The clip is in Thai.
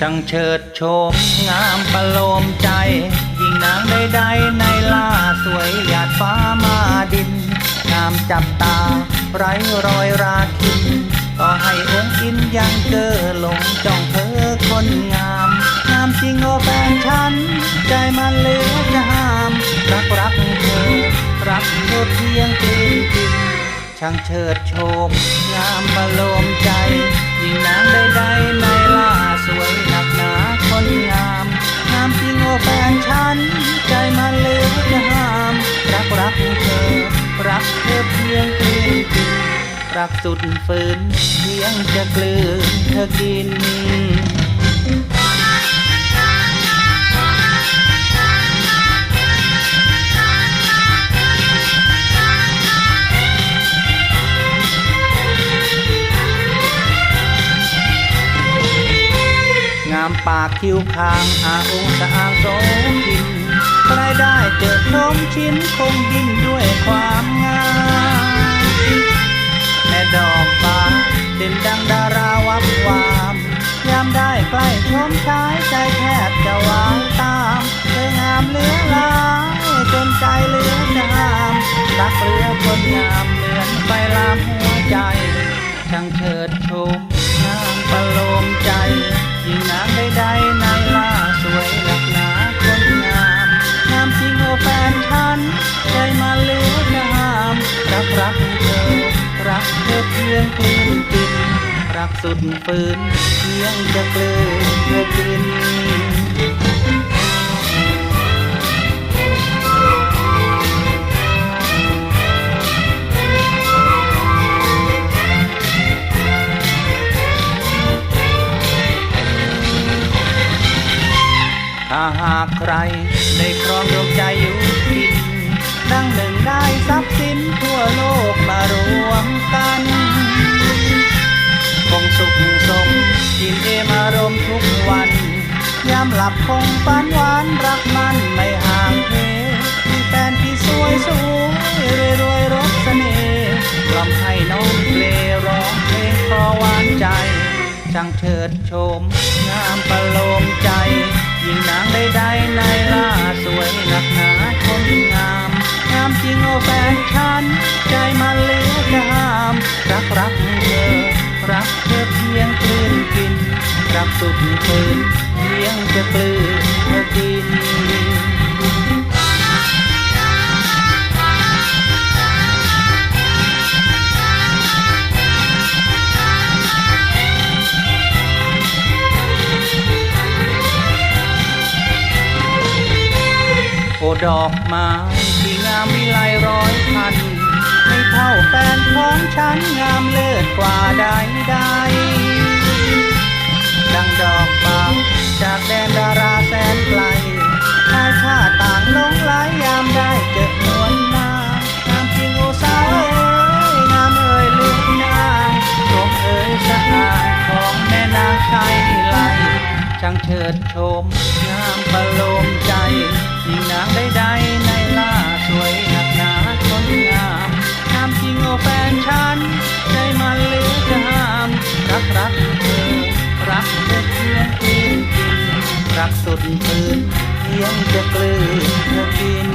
ช่างเฉิดโฉมงามประโลมใจ ยิ่งนางใดๆในล่าสวยหยาดฟ้ามาดิน งามจับตา ไร้รอยราคินก็ให้องค์อินยังเกอหลงจ้องเธอคนงาม งามจริงโอแฟนฉัน ใจมันเหลือจะห้าม รักรักเธอ รักเธอเพียงกลิ่นกลิ่น ช่างเฉิดโฉมงามประโลมใจ ยิ่งนางใดๆในล่าสวยหนักหนาคนงาม งามจริงโอแฟนฉัน ใจมันเลือจะห้าม รักรักเธอ รักเธอเพียงกลืนกินรักสุดฝืนเพียงจะกลืนเธอกิน ปากคิ้วคางอาองสะอางโสกินใครได้เจอชมชิ้นคงดิ้นด้วยความงามแม่ดอกฟ้าเด่นดังดาราวับวามยามได้ใกล้ชมชายใจแทบจะวางตามเธองามเหลือลายจนใจเหลือจะห้ามรักเหลือคนงามเหมือนไฟลามหัวใจช่างเถิดช ใดๆในล่าสวยหลักหนาคนงามงามจริงโอแฟนฉันใจมาเลือจะห้ามรักรักเธอ รักเธอเพียงกลืนกิน รักสุดฝืนเพียงจะกลืนเธอกิน หากใคร ได้ครองดวงใจอยู่กินดังหนึ่งได้ทรัพย์สินทั่วโลกมารวมกัน คงสุขสมยินเอมารมทุกวัน ยามหลับคงฝันหวานรักมันไม่ห่างเพมีแฟนที่สวยสวยรวยรวยรสเสน่ห์กล่อมให้น้องเพลร้องเพลงขอหวานใจช่างเฉิดโฉมงามประ สุดฝืนเพียงจะกลืนเธอกินโอดอกไม้ที่งามวิไลร้อยพัน ไม่เท่าแฟนของฉันงามเลิศกว่าใดใด ช่างเฉิดโฉมงามประโลมใจยิ่งนางใดๆในล่าสวยหนักหนาคนงามงามจริงโอแฟนฉันใจมันเหลือจะห้ามรักรักเธอรักเธอเพียงกินกินรักสุดฝืนเพียงจะกลืนเธอกิน